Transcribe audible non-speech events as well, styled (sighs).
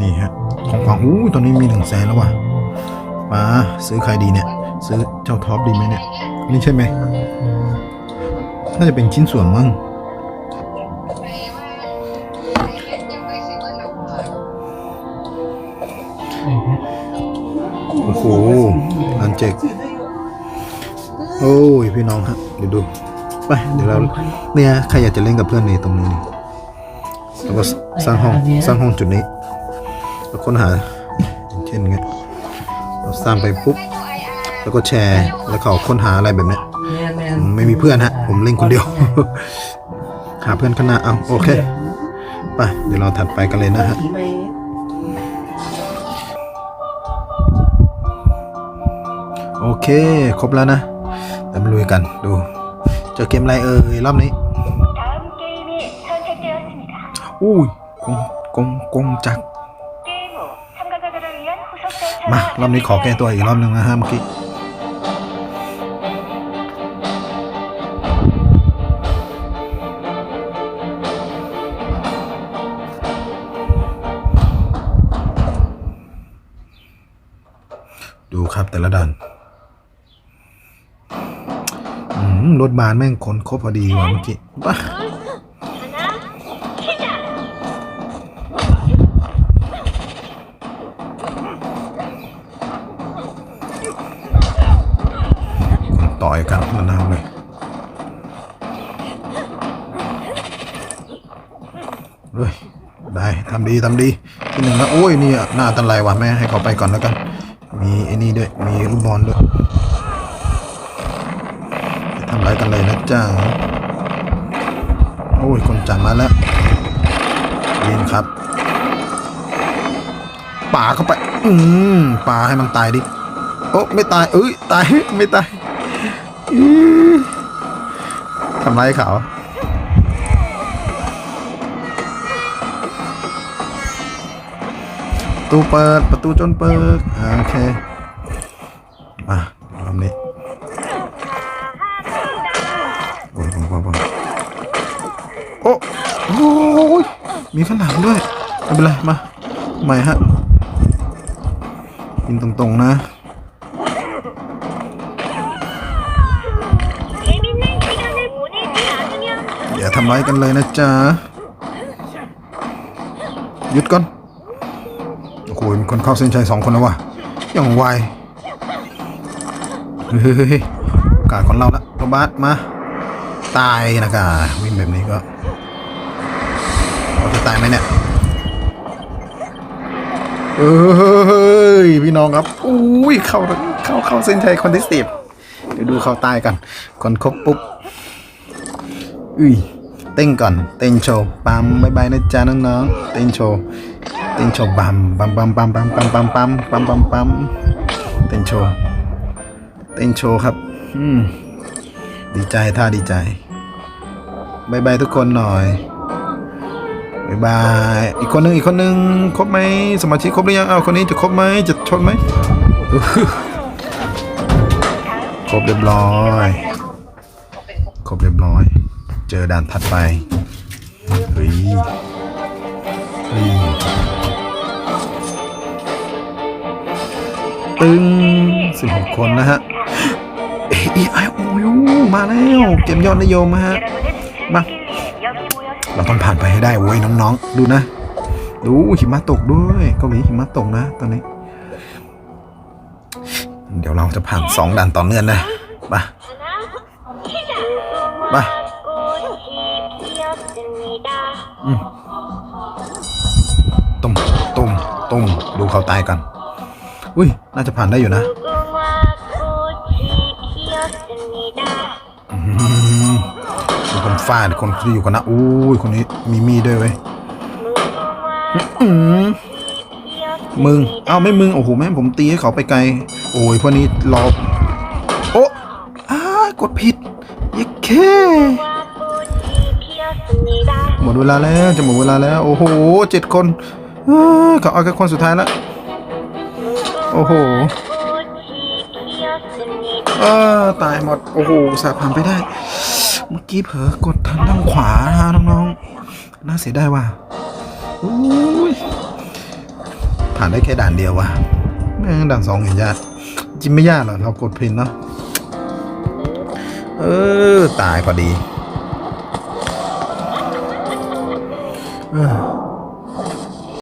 นี่ฮะของขวัญอู้ตอนนี้มีหนึ่งแสนแล้วว่ะป้าซื้อใครดีเนี่ย ซื้อเจ้าท็อปดีไหมเนี่ย นี่ใช่ไหมน่าจะเป็นชิ้นส่วนมั้งโอ้โหนันเจกโอ้ยพี่น้องฮะเดี๋ยวดู ไป เดี๋ยวเราเนี่ยใครอยากจะเล่นกับเพื่อนในตรงนี้แล้วก็สร้างห้องสร้างห้องจุดนี้ เราค้นหาเช่นเงี้เราสร้างไปปุ๊บแล้วก็แชร์แล้วเขาค้นหาอะไรแบบนี้ไม่มีเพื่อนฮะ ผมเล่นคนเดียว หาเพื่อนขนาเอาโอเคไปเดี๋ยวเราถัดไปกันเลยนะฮะโอเค ครบแล้วนะดำลุยกันดูจะเกมอะไรเอ่ยรอบนี้อุ้ยกงกงกงจัก มารอบนี้ขอแก้ตัวอีกรอบหนึ่งนะฮะเมื่อกี้ดูครับแต่ละด่านรถบานแม่งคนครบพอดีว่ะเมื่อกี้ ต่อยกันมะนาวเลยเฮ้ยได้ทำดีทำดีที่หนึ่งนะโอ้ยนี่หน้าตันไรวะแม่ให้เขาไปก่อนแล้วกัน มีไอ้นี่ด้วย มีลูกบอลด้วยทำไรกันเลยนะจ้าโอ้ยคนจัดมาแล้วยินครับป่าเข้าไป อืมป่าให้มันตายดิ โอ้ไม่ตาย เอ้ย ตาย ไม่ตาย ทำไรเขาประตูเปิด ประตูจนเปิด โอเค มารอบนี้โอ้ยผมผมโอ้โอ้ยมีข้างหลังด้วยไม่เป็นไร มา ใหม่ฮะกินตรงๆนะ อย่าทำร้ายกันเลยนะจ๊ะหยุดก่อนโอ้โหมีคนเข้าเส้นชัยสองคนแล้ววะอย่างไวเฮ้ยกาสของเราละโรบาสมา ตายนะกาวิ่งแบบนี้ก็เราจะตายไหมเนี่ยเอ้ยพี่น้องครับอุ้ยเข้าเข้าเข้าเส้นชัยคนที่สิบเดี๋ยวดูเขาตายกันคนครบปุ๊บอุ้ย เต้นก่อน เต้นโชว์ปั๊มบายบายนะจ๊ะน้องๆ เต้นโชว์ เต้นโชว์บัมบัมบัมบัมบัมบัมบัมบัมบัมบัมบัมเต้นโชว์ เต้นโชว์ครับ อืม ดีใจท่าดีใจบายบายทุกคนหน่อยบายบาย อีกคนหนึงอีกคนหนึงครบไหมสมาชิกครบหรือยัง เอาคนนี้จะครบไหมจะชนไหมครบเรียบร้อย ครบเรียบร้อย เจอด่านถัดไปเฮ้ยตึงสิบหกคนนะฮะเอไอโอยมาแล้วเกมยอดนิยมฮะ มา เราต้องผ่านไปให้ได้เว้ยน้องๆ ดูนะ ดูหิมะตกด้วยเกาหลีหิมะตกนะตอนนี้ เดี๋ยวเราจะผ่านสองด่านต่อเนื่องนะไปไป ต้มต้มต้มดูเขาตายกัน อุ้ย น่าจะผ่านได้อยู่นะมีคนฟาดคนที่อยู่กันนะอุ้ยคนนี้มีมีด้วยเว้ยมึง เอ้าไม่มึง โอ้โห แม่ผมตีให้เขาไปไกล โอ้ยพวกนี้รอ โอ้อ้ากดผิดยิ่งค หมดเวลาแล้วจะหมดเวลาแล้ว โอ้โหเจ็ดคนเขาเอาแค่คนสุดท้ายละโอ้โหเออตายหมด โอ้โหสาผ่านไปได้ เมื่อกี้เผลอกดทางด้านขวานะฮะน้องๆ น่าเสียดายว่ะผ่านได้แค่ด่านเดียวว่ะแม่งด่านสองเห็นยากจิ้มไม่ยากหรอเรากดพินเนาะเออ ตายพอดี Ugh. (sighs) (sighs)